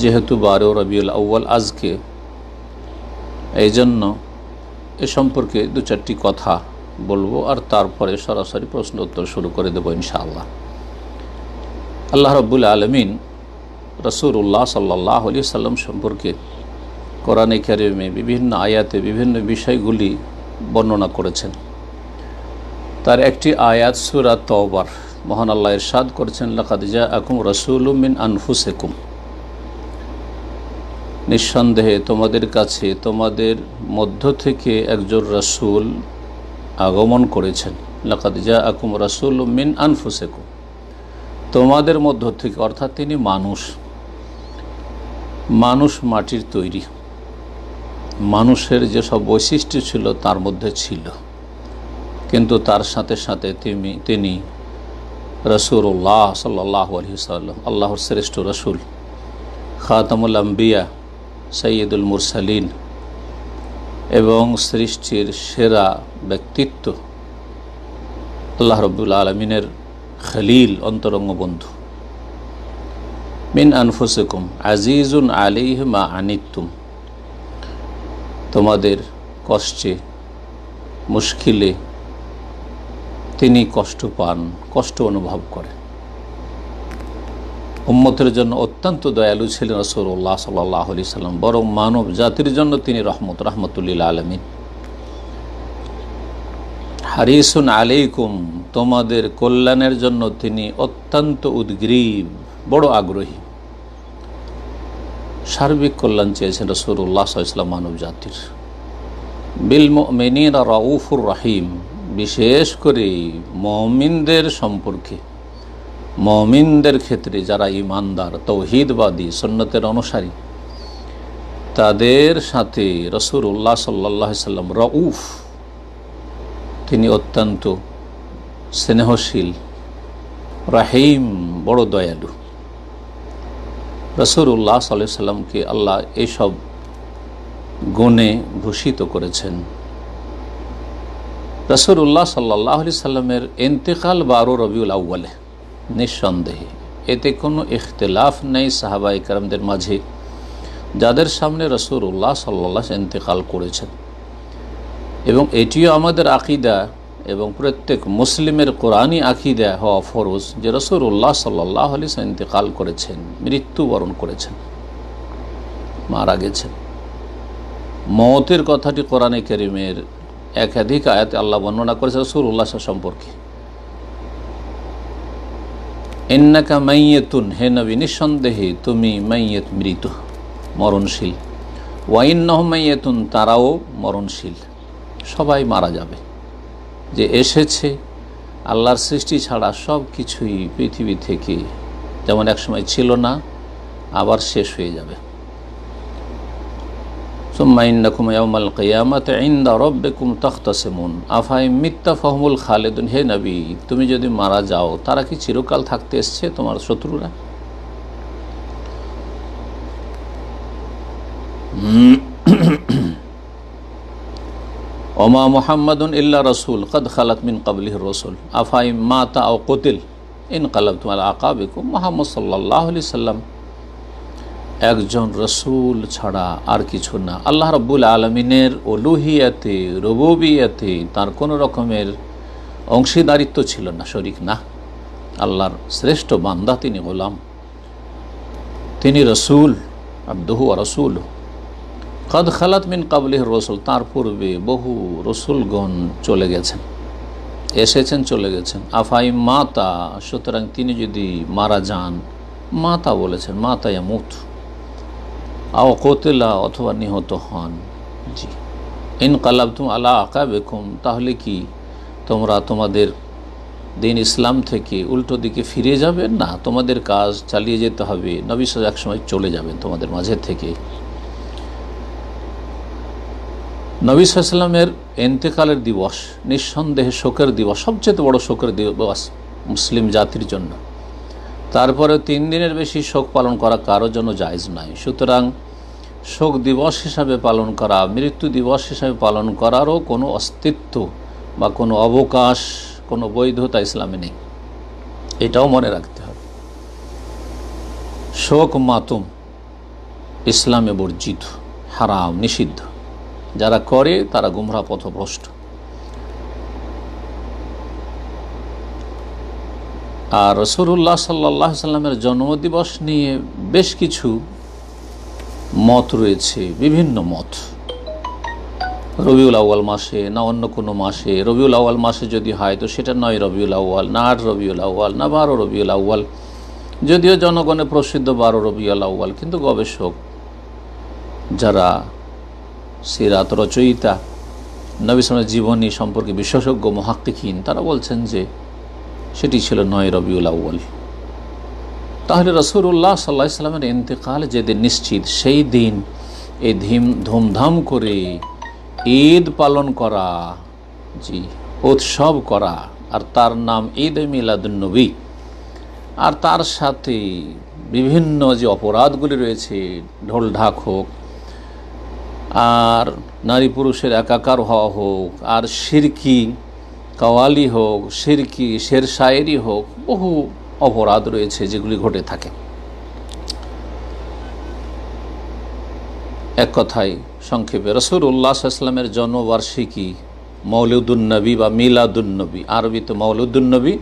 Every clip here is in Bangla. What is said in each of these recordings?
যেহেতু বারো রবিউল আউ্য়াল আজকে এই জন্য এ সম্পর্কে দু চারটি কথা বলব আর তারপরে সরাসরি প্রশ্ন উত্তর শুরু করে দেবো ইনশাআল্লাহ। আল্লাহ রব্বুল আলমিন রসুল্লাহ সাল্লাহ আলি সাল্লাম সম্পর্কে কোরআনে কারিমে বিভিন্ন আয়াতে বিভিন্ন বিষয়গুলি বর্ণনা করেছেন। তার একটি আয়াত সুরা তওবার, মহান আল্লাহ ইরশাদ করেছেন লাকাদিজা আকুম রসুল মিন আনফুসেকুম। নিঃসন্দেহে তোমাদের কাছে, তোমাদের মধ্য থেকে একজন রসুল আগমন করেছেন। লাকাদিজা আকুম রসুল মিন আনফুসেকুম। তোমাদের মধ্য থেকে, অর্থাৎ তিনি মানুষ। মানুষ মাটির তৈরি। মানুষের যেসব বৈশিষ্ট্য ছিল তার মধ্যে ছিল। কিন্তু তার সাথে সাথে তিনি তিনি রসুল্লাহ সাল্লাহ আলহিসাল্লাম আল্লাহর শ্রেষ্ঠ রসুল, খাতামুল আম্বিয়া সৈয়দুল মুরসালিন এবং সৃষ্টির সেরা ব্যক্তিত্ব আল্লাহ রব্বুল আলমিনের খলিল, অন্তরঙ্গ বন্ধু। মিন আনফুসকুম আজিজুন আলিহ মা আনিতুম তোমাদের কষ্টে, মুশকিলে তিনি কষ্ট পান, কষ্ট অনুভব করেন। উম্মতের জন্য অত্যন্ত দয়ালু ছিলেন রসুল্লাহ সাল্লাহ আলি সাল্লাম, বরং মানব জাতির জন্য তিনি রহমত, রহমতুল্লিল আলমিন। হারিসুন আলাইকুম, তোমাদের কল্যাণের জন্য তিনি অত্যন্ত উদ্গ্রীব, বড় আগ্রহী। সার্বিক কল্যাণ চেয়েছেন রসুল্লাহ ইসলাম মানব জাতির। বিল মেনিন রাউফুর রাহিম, বিশেষ করে মমিনদের সম্পর্কে। মমিনদের ক্ষেত্রে যারা ইমানদার, তৌহিদবাদী সন্ন্যতের অনুসারী, তাদের সাথে রসুল্লাহ সাল্লাহ সাল্লাম রউফ, তিনি অত্যন্ত স্নেহশীল, রাহিম, বড় দয়ালু। রসুল্লাহ সাল্লাহ সাল্লামকে আল্লাহ এইসব গুণে ভূষিত করেছেন। রসুল্লাহ সাল্লাহ আলি সাল্লামের এন্তেকাল বারো রবিউল আউ্বালে নিঃসন্দেহে। এতে কোনো ইখতলাফ নেই সাহাবাই কারামদের মাঝে, যাদের সামনে রসুল্লাহ সাল্লাহ এন্তেকাল করেছেন। এবং এটিও আমাদের আকিদা এবং প্রত্যেক মুসলিমের কোরআনই আকিদা হওয়া ফরজ যে রসুল্লাহ সাল্লাহ আলি ইন্তেকাল করেছেন, মৃত্যুবরণ করেছেন, মারা গেছেন। মতের কথাটি কোরআনে করিমের একাধিক আয়াত আল্লাহ বর্ণনা করেছে রসুল উল্লাহ সম্পর্কে। এন্নাকা মাইয়েতুন, হে নবী, নিঃসন্দেহে তুমি মাইয়েত মৃত, মরণশীল। ওয়াইন্নহ মাইয়েতুন, তারাও মরণশীল। সবাই মারা যাবে। যে এসেছে, আল্লাহর সৃষ্টি ছাড়া সব কিছুই পৃথিবী থেকে যেমন একসময় ছিল না, আবার শেষ হয়ে যাবে। সুম্মাইন্নাকুম ইয়াউমাল কিয়ামাতে ইনদা রব্বিকুম তাখতাসিমুন। আফাই মিথ্যা ফহমুল খালেদুন। হে নবী, তুমি যদি মারা যাও, তারা কি চিরকাল থাকতে এসছে তোমার শত্রুরা? ওমা মোহাম্মদুন ইল্লা রসুল, কদ খালাত মিন কাবলিহ রসুল। আফাই মাতা ও কতিল, ইন কালাব তোমার আকাবিকুম মোহাম্মদ সাল্লাহ আলি সাল্লাম। একজন রসুল ছাড়া আর কিছু না। আল্লাহ রব্বুল আলমিনের ওলুহিয়াতে রবুবিয়াতে তার কোনো রকমের অংশীদারিত্ব ছিল না, শরিক না। আল্লাহর শ্রেষ্ঠ বান্দা তিনি গোলাম। তিনি রসুল, আব্দহু রসুল। কদ খালাত মিন কাবলিহ রসুল, তার পূর্বে বহু রসুলগণ চলে গেছেন, এসেছেন, চলে গেছেন। আফাই মাতা, সুতরাং তিনি যদি মারা যান, মাতা বলেছেন, মাতা মুথ আও কোতেলা অথবা নিহত হন। জি। ইন কালাব তুম আলা আকা বেকুম তাহলে কি তোমরা তোমাদের দিন ইসলাম থেকে উল্টো দিকে ফিরে যাবে? না, তোমাদের কাজ চালিয়ে যেতে হবে। নবী এক সময় চলে যাবেন তোমাদের মাঝে থেকে। নবী সাল্লামের এন্তেকালের দিবস, নিঃসন্দেহে শোকের দিবস, সবচেয়ে বড় শোকের দিবস মুসলিম জাতির জন্য। তারপরে তিন দিনের বেশি শোক পালন করা কারোর জন্য জায়জ নাই। সুতরাং শোক দিবস হিসাবে পালন করা, মৃত্যু দিবস হিসাবে পালন করারও কোনো অস্তিত্ব বা কোনো অবকাশ, কোনো বৈধতা ইসলামে নেই। এটাও মনে রাখতে হবে। শোক মাতুম ইসলামে বর্জিত, হারাম, নিষিদ্ধ। যারা করে, তারা গুমরা পথভ্রষ্ট। আর রসুল্লাহ সাল্লাহ সাল্লামের জন্মদিবস নিয়ে বেশ কিছু মত রয়েছে, বিভিন্ন মত। রবিউল আউ্য়াল মাসে না অন্য কোনো মাসে, রবিউল আউ্য়াল মাসে যদি হয় তো সেটা নয় রবিউল আউ্য়াল, না আট রবিউল আউ্য়াল, না বারো রবিউল আউ্য়াল। যদিও জনগণে প্রসিদ্ধ বারো রবিউল আউ্য়াল, কিন্তু গবেষক যারা সিরাত রচয়িতা নবিসমের জীবনী সম্পর্কে বিশেষজ্ঞ মহাক্কিহীন তারা বলছেন যে সেটি ছিল নয় রবিউল আউ্য়াল। তাহলে রসুল্লাহ সাল্লাহ সাল্লামের ইন্তেকাল যেদিন নিশ্চিত, সেই দিন এই ধীম, ধুমধাম করে ঈদ পালন করা, জি, উৎসব করা, আর তার নাম ঈদ এ মিলাদুন্নবী। আর তার সাথে বিভিন্ন যে অপরাধগুলি রয়েছে, ঢোল ঢাক হোক, আর নারী পুরুষের একাকার হওয়া হোক, আর সিরকি, কাওয়ালি হোক, সিরকি শের হোক, বহু অপরাধ রয়েছে যেগুলি ঘটে থাকে। এক কথায়, সংক্ষেপে রসুল উল্লাহামের জন্মবার্ষিকী মৌলুদুলনবী বা মিলাদুলনবী আরবিতে মৌলুদুলনবী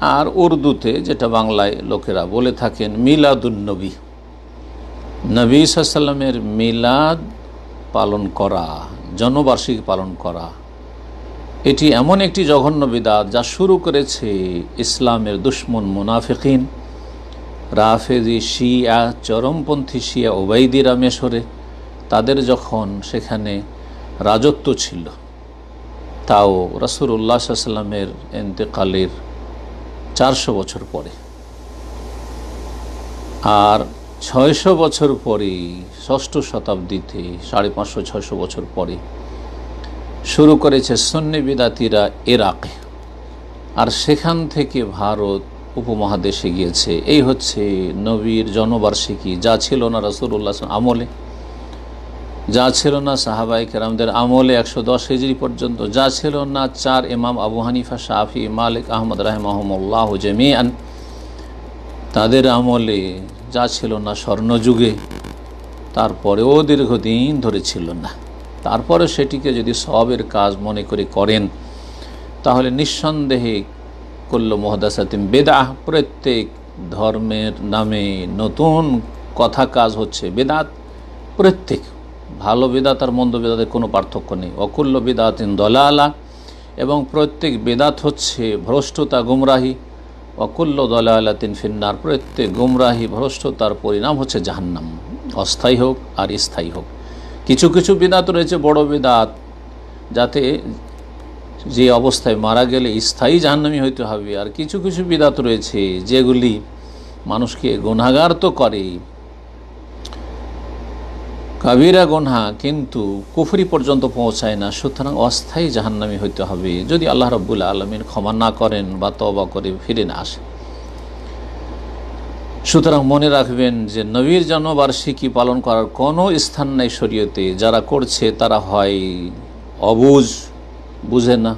আর উর্দুতে যেটা বাংলায় লোকেরা বলে থাকেন মিলাদুলনবী নবী। সাল্লামের মিলাদ পালন করা, জন্মবার্ষিকী পালন করা এটি এমন একটি জঘন্য বিদাত যা শুরু করেছে ইসলামের দুশ্মন মুনাফিকিন। রাফেজি, শিয়া, চরমপন্থী শিয়া ওবাইদিরা মেশরে, তাদের যখন সেখানে রাজত্ব ছিল, তাও রসুল উল্লাহ সাল্লামের এন্তেকালের চারশো বছর পরে। আর ছয়শো বছর পরে ষষ্ঠ শতাব্দীতে, সাড়ে পাঁচশো, ছয়শো বছর পরে শুরু করেছে সন্নি বিদাতিরা এরাকে আর সেখান থেকে ভারত উপমহাদেশে গিয়েছে। এই হচ্ছে নবীর জন্মবার্ষিকী। যা ছিল না রসুল্লাহ আমলে। যা ছিল না সাহাবাই কেরামদের আমলে একশো দশ হিজড়ি পর্যন্ত। যা ছিল না চার ইমাম আবু হানিফা শাহি মালিক, আহমদ রাহমহমল্লাহ জমিয়ান তাদের আমলে যা ছিল না স্বর্ণযুগে, তারপরেও দীর্ঘদিন ধরে ছিল না। তারপরে সেটিকে যদি সবের কাজ মনে করে করেন, তাহলে নিঃসন্দেহে করল মোহাদাসাতিম বেদা প্রত্যেক ধর্মের নামে নতুন কথা কাজ হচ্ছে। বেদাত প্রত্যেক, ভালো বেদাত আর মন্দ বেদাতের কোনো পার্থক্য নেই। অকুল্য বেদাতিন দলালা, এবং প্রত্যেক বেদাত হচ্ছে ভ্রষ্টতা গুমরাহি। অকুল্য দলালাতিন ফিন্নার, প্রত্যেক গুমরাহি ভ্রষ্টতার পরিণাম হচ্ছে জাহান্নাম। অস্থায়ী হোক আর স্থায়ী হোক। কিছু কিছু বিদাত রয়েছে, বড় বিদাত যাতে যে অবস্থায় মারা গেলে স্থায়ী জাহান্নামি হইতে হবে। আর কিছু কিছু বিদাত রয়েছে, যেগুলি মানুষকে গুণাগার তো করে কাবিরা গোনা কিন্তু কুফরি পর্যন্ত পৌঁছায় না, সুতরাং অস্থায়ী জাহান্নামি হইতে হবে। যদি আল্লাহ রব্বুল্লা আলমিন ক্ষমা না করেন বা তবা করে ফিরে না আসে সুতরাং মনে রাখবেন যে নবীর জন্মবার্ষিকী পালন করার কোনো স্থান নেই শরীয়তে। যারা করছে, তারা হয় অবুজ, বুঝে না,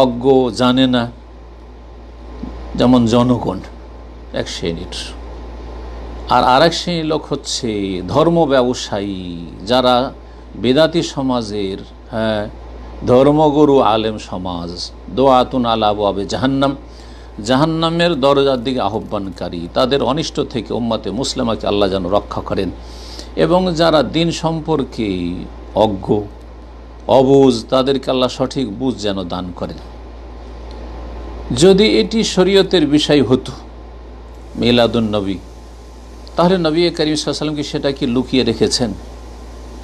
অজ্ঞ, জানে না। যেমন জনগণ, এক শ্রেণির। আর আরেক শ্রেণির লোক হচ্ছে ধর্ম ব্যবসায়ী, যারা বেদাতি সমাজের হ্যাঁ ধর্মগুরু আলেম সমাজ, দোয়াতুন আলাবু আবে জাহান্নাম। জাহান্নামের দরজার দিকে আহ্বানকারী। তাদের অনিষ্ট থেকে উম্মাতে মুসলিমাকে আল্লাহ যেন রক্ষা করেন। এবং যারা দিন সম্পর্কে অজ্ঞ, অবুজ, তাদেরকে আল্লাহ সঠিক বুঝ যেন দান করেন। যদি এটি শরীয়তের বিষয় হতো, মিলাদুন নবী, তাহলে নবী করিম সাল্লামকে সেটা কি লুকিয়ে রেখেছেন?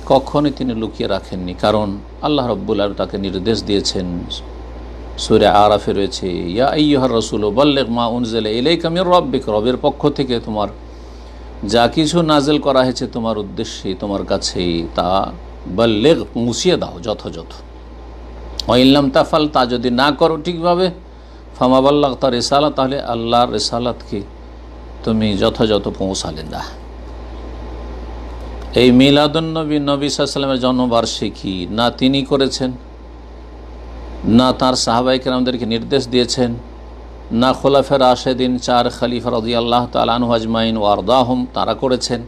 কখনই তিনি লুকিয়ে রাখেননি। কারণ আল্লাহ রব্বুল্লাহ তাকে নির্দেশ দিয়েছেন সুরে আরাফে রয়েছে, ইয়া ইয়হার রসুল বল্লেক মা উনজেলে এলাই কামির রব্বিক রবের পক্ষ থেকে তোমার যা কিছু নাজেল করা হয়েছে তোমার উদ্দেশ্যে, তোমার কাছে তা বল্লেক মুছিয়ে দাও যথাযথ। অইল্লাম তাফাল, তা যদি না করো ঠিকভাবে ফামাবাল্লাহ তার রেসালাত, তাহলে আল্লাহর রেসালাতকে তুমি যথাযথ পৌঁছালে না। এই মিলাদুন্নবী নবী সাল্লামের জন্মবার্ষিকী না তিনি করেছেন না তার সাহাবাইকে আমাদেরকে নির্দেশ দিয়েছেন, না খোলাফের আশেদিন চার খালিফা রদি আল্লাহ তালানু আজমাইন ও আরদাহম তারা করেছেন,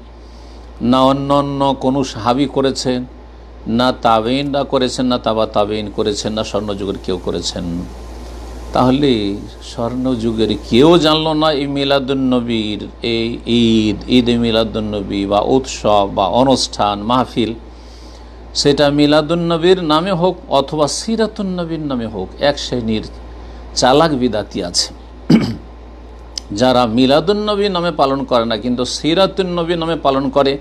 না অন্য অন্য কোনো সাহাবি করেছেন, না তাবেইনরা করেছেন, না তাবা তাবেইন করেছেন, না স্বর্ণযুগের কেউ করেছেন। তাহলে স্বর্ণযুগের কেউ জানলো না এই মিলাদুন্নবীর এই ঈদ ঈদ এ মিলাদুন্নবী বা উৎসব বা অনুষ্ঠান, মাহফিল। সেটা মিলাদুন্নবীর নামে হোক অথবা সিরাতুন্নবীর নামে হোক, এক শ্রেণির চালাক বিদাতি আছে। যারা মিলাদুন্নবী নামে পালন করে না, কিন্তু সিরাতুন্নবী নামে পালন করে,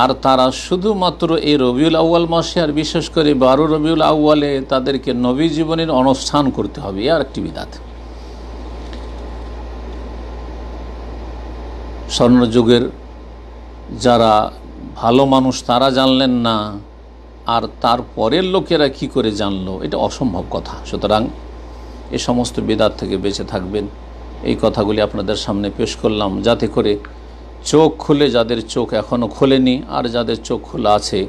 আর তারা শুধুমাত্র এই রবিউল আউ্য়াল মাসে, আর বিশেষ করে বারো রবিউল আউ্য়ালে তাদেরকে নবী জীবনের অনুষ্ঠান করতে হবে আর একটি বিদাত। স্বর্ণযুগের যারা ভালো মানুষ তারা জানলেন না, আর তার পরের লোকেরা কি করে জানলো? এটা অসম্ভব কথা। সুতরাং এ সমস্ত বেদাত থেকে বেঁচে থাকবেন। এই কথাগুলি আপনাদের সামনে পেশ করলাম, যাতে করে চোখ খুলে যাদের চোখ এখনও খোলেনি, আর যাদের চোখ খোলা আছে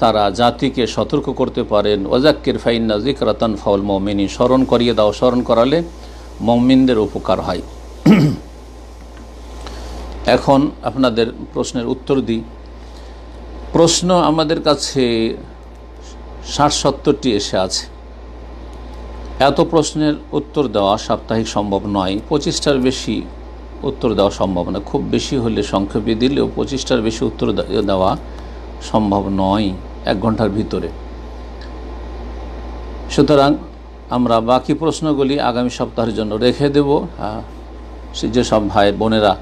তারা জাতিকে সতর্ক করতে পারেন। ওজাক্কির ফাইন্না জিকরাতান ফাউল মমিনী স্মরণ করিয়ে দাও, স্মরণ করালে মমিনদের উপকার হয়। এখন আপনাদের প্রশ্নের উত্তর দিই। প্রশ্ন আমাদের কাছে ষাট সত্তরটি এসে আছে। এত প্রশ্নের উত্তর দেওয়া সাপ্তাহিক সম্ভব নয়। পঁচিশটার বেশি উত্তর দেওয়া সম্ভব না। খুব বেশি হলে সংক্ষেপে দিলেও পঁচিশটার বেশি উত্তর দেওয়া সম্ভব নয় এক ঘণ্টার ভিতরে। সুতরাং আমরা বাকি প্রশ্নগুলি আগামী সপ্তাহের জন্য রেখে দেব। যেসব ভাইয়ের বোনেরা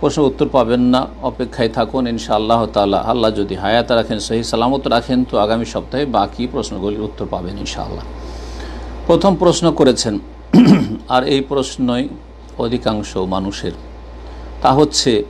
প্রশ্ন উত্তর পাবেন না। অপেক্ষায় থাকুন, ইনশাআল্লাহ তালা আল্লাহ যদি হায়াত রাখেন, সহি সালামত রাখেন, তো আগামী সপ্তাহে বাকি প্রশ্নগুলির উত্তর পাবেন, ইনশাআল্লাহ। প্রথম প্রশ্ন করেছেন, আর এই প্রশ্নই অধিকাংশ মানুষের। তা হচ্ছে